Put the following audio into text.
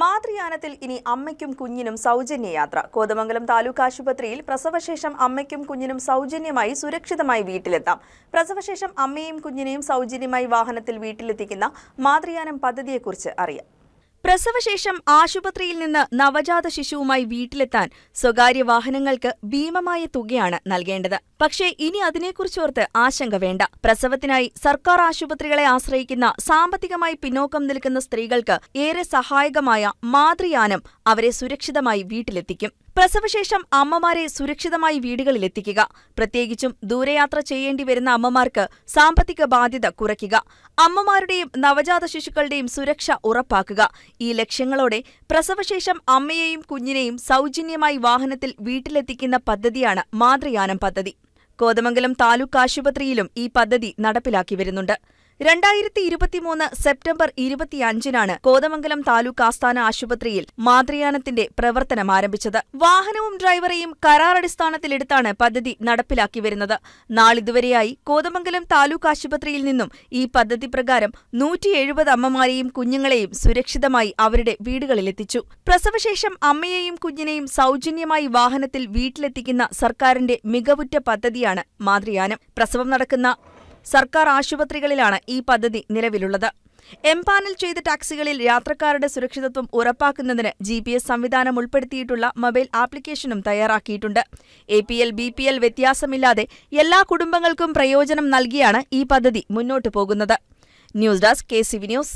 മാതൃയാനത്തിൽ ഇനി അമ്മയ്ക്കും കുഞ്ഞിനും സൗജന്യ യാത്ര കോതമംഗലം താലൂക്ക് ആശുപത്രിയിൽ പ്രസവശേഷം അമ്മയ്ക്കും കുഞ്ഞിനും സൗജന്യമായി സുരക്ഷിതമായി വീട്ടിലെത്താം. പ്രസവശേഷം അമ്മയും കുഞ്ഞിനെയും സൗജന്യമായി വാഹനത്തിൽ വീട്ടിലെത്തിക്കുന്ന മാതൃയാനം പദ്ധതിയെക്കുറിച്ച് അറിയാം. പ്രസവശേഷം ആശുപത്രിയിൽ നിന്ന് നവജാത ശിശുവുമായി വീട്ടിലെത്താൻ സ്വകാര്യ വാഹനങ്ങൾക്ക് ഭീമമായ തുകയാണ് നൽകേണ്ടത്. പക്ഷേ ഇനി അതിനെക്കുറിച്ചോർത്ത് ആശങ്ക വേണ്ട. പ്രസവത്തിനായി സർക്കാർ ആശുപത്രികളെ ആശ്രയിക്കുന്ന സാമ്പത്തികമായി പിന്നോക്കം നിൽക്കുന്ന സ്ത്രീകൾക്ക് ഏറെ സഹായകമായ മാതൃയാനം അവരെ സുരക്ഷിതമായി വീട്ടിലെത്തിക്കും. പ്രസവശേഷം അമ്മമാരെ സുരക്ഷിതമായി വീടുകളിലെത്തിക്കുക. പ്രത്യേകിച്ചും ദൂരയാത്ര ചെയ്യേണ്ടി വരുന്ന അമ്മമാർക്ക് സാമ്പത്തിക ബാധ്യത കുറയ്ക്കുക. അമ്മമാരുടെയും നവജാത ശിശുക്കളുടെയും സുരക്ഷ ഉറപ്പാക്കുക. ഈ ലക്ഷ്യങ്ങളോടെ പ്രസവശേഷം അമ്മയെയും കുഞ്ഞിനെയും സൗജന്യമായി വാഹനത്തിൽ വീട്ടിലെത്തിക്കുന്ന പദ്ധതിയാണ് മാതൃയാനം പദ്ധതി. കോതമംഗലം താലൂക്ക് ആശുപത്രിയിലും ഈ പദ്ധതി നടപ്പിലാക്കി വരുന്നുണ്ട്. രണ്ടായിരത്തി ഇരുപത്തിമൂന്ന് സെപ്റ്റംബർ ഇരുപത്തിയഞ്ചിനാണ് കോതമംഗലം താലൂക്ക് ആസ്ഥാന ആശുപത്രിയിൽ മാതൃയാനത്തിന്റെ പ്രവർത്തനം ആരംഭിച്ചത്. വാഹനവും ഡ്രൈവറെയും കരാറടിസ്ഥാനത്തിലെടുത്താണ് പദ്ധതി നടപ്പിലാക്കി വരുന്നത്. നാളിതുവരെയായി കോതമംഗലം താലൂക്ക് ആശുപത്രിയിൽ നിന്നും ഈ പദ്ധതി പ്രകാരം നൂറ്റി എഴുപത് അമ്മമാരെയും കുഞ്ഞുങ്ങളെയും സുരക്ഷിതമായി അവരുടെ വീടുകളിലെത്തിച്ചു. പ്രസവശേഷം അമ്മയെയും കുഞ്ഞിനെയും സൗജന്യമായി വാഹനത്തിൽ വീട്ടിലെത്തിക്കുന്ന സർക്കാരിന്റെ മികവുറ്റ പദ്ധതിയാണ് മാതൃയാനം പ്രസവം നടക്കുന്ന സർക്കാർ ആശുപത്രികളിലാണ് ഈ പദ്ധതി നിലവിലുള്ളത്. എംപാനൽ ചെയ്ത ടാക്സികളിൽ യാത്രക്കാരുടെ സുരക്ഷിതത്വം ഉറപ്പാക്കുന്നതിന് ജി പി എസ് സംവിധാനം ഉൾപ്പെടുത്തിയിട്ടുള്ള മൊബൈൽ ആപ്ലിക്കേഷനും തയ്യാറാക്കിയിട്ടുണ്ട്. A P L B P L വ്യത്യാസമില്ലാതെ എല്ലാ കുടുംബങ്ങൾക്കും പ്രയോജനം നൽകിയാണ് ഈ പദ്ധതി മുന്നോട്ടു പോകുന്നത്. News desk K C V news.